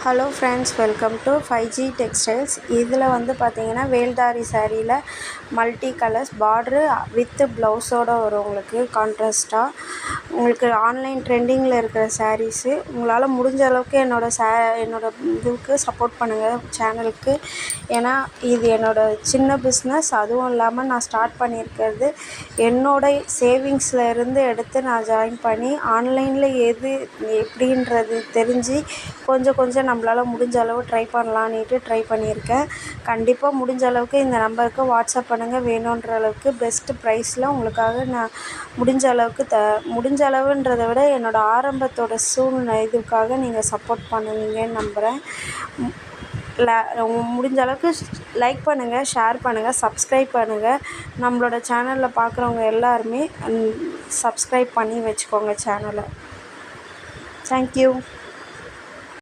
Hello friends welcome to five G textiles இதில் வந்து பார்த்தீங்கன்னா வேல்தாரி சேரீயில் மல்டி கலர்ஸ் பார்ட்ரு வித்து ப்ளவுஸோடு வரும் உங்களுக்கு கான்ட்ராஸ்ட்டாக உங்களுக்கு ஆன்லைன் ட்ரெண்டிங்கில் இருக்கிற சாரீஸு உங்களால் முடிஞ்ச அளவுக்கு என்னோடய சே என்னோடய இதுக்கு சப்போர்ட் பண்ணுங்கள் சேனலுக்கு ஏன்னா இது என்னோடய சின்ன பிஸ்னஸ் அதுவும் இல்லாமல் நான் ஸ்டார்ட் பண்ணியிருக்கிறது என்னோடய சேவிங்ஸில் இருந்து எடுத்து நான் ஜாயின் பண்ணி ஆன்லைனில் எது எப்படின்றது தெரிஞ்சு கொஞ்சம் கொஞ்சம் நம்மளால் முடிஞ்ச அளவு ட்ரை பண்ணலான்ட்டு ட்ரை பண்ணியிருக்கேன். கண்டிப்பாக முடிஞ்ச அளவுக்கு இந்த நம்பருக்கு வாட்ஸ்அப் பண்ணுங்கள் வேணுன்ற அளவுக்கு பெஸ்ட்டு ப்ரைஸில் உங்களுக்காக நான் முடிஞ்ச அளவுக்கு த முடிஞ்ச அளவுன்றதை விட என்னோடய ஆரம்பத்தோட சூழ்நிலை இதுக்காக நீங்கள் சப்போர்ட் பண்ணுவீங்கன்னு நம்புகிறேன் ல முடிஞ்ச அளவுக்கு லைக் பண்ணுங்கள் ஷேர் பண்ணுங்கள் சப்ஸ்கிரைப் பண்ணுங்கள் நம்மளோட சேனலில் பார்க்குறவங்க எல்லாருமே சப்ஸ்கிரைப் பண்ணி வச்சுக்கோங்க சேனலை தேங்க்யூ